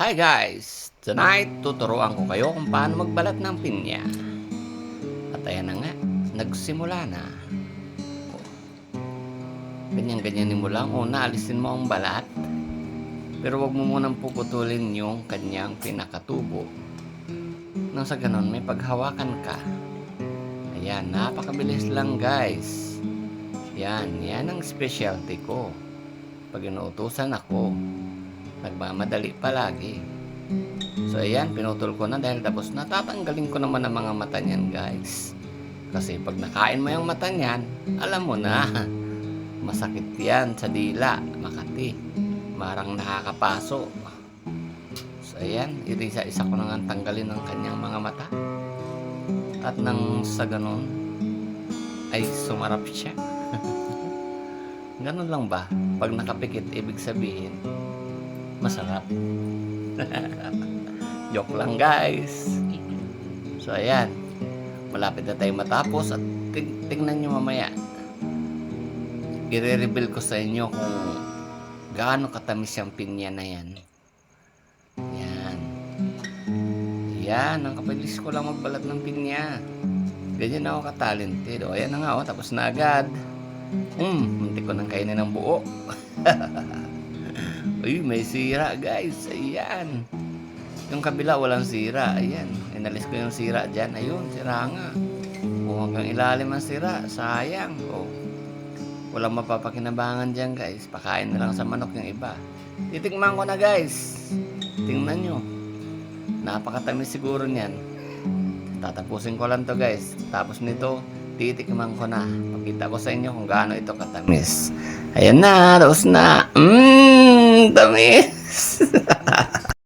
Hi guys! Tonight, tuturuan ko kayo kung paano magbalat ng pinya. At ayan na nga, nagsimula na. Oh. Ganyan-ganyanin mo lang. Una, alisin mo ang balat. Pero wag mo munang puputulin yung kanyang pinakatubo. Nang sa ganon, may paghawakan ka. Ayan, napakabilis lang guys. Yan, yan ang specialty ko. Pag inuutusan ako, nagmamadali palagi. So ayan, pinutol ko na dahil tapos natatanggalin ko naman ang mga mata niyan guys. Kasi pag nakain mo yung mata niyan, alam mo na, masakit yan sa dila, makati. Marang nakakapaso. So ayan, irisa-isa ko na nga tanggalin ang kanyang mga mata. At nang sa ganun, ay sumarap siya. Ganun lang ba? Pag nakapikit, ibig sabihin, masarap. Joke lang guys. So ayan, malapit na tayo matapos at ting- tingnan nyo mamaya. I-reveal ko sa inyo kung gaano katamis yung pinya na yan. Yan. Yan, ang kapabilis ko lang magbalat ng pinya. Ganyan ako ka-talented. O, ayan na nga, oh, tapos na agad. Hmm, muntik ko nang kainin ng buo. Uy, may sira guys. Ayan. Yung kabila walang sira. Ayan. Inalis ko yung sira dyan. Ayun, sira nga. O hanggang ilalim ang sira. Sayang. O. Walang mapapakinabangan dyan guys. Pakain na lang sa manok yung iba. Titikman ko na guys. Tingnan nyo. Napakatamis siguro niyan. Tatapusin ko lang to guys. Tapos nito, titikman ko na. Pakita ko sa inyo kung gaano ito katamis. Ayan na, tapos na. Mmm, tamis.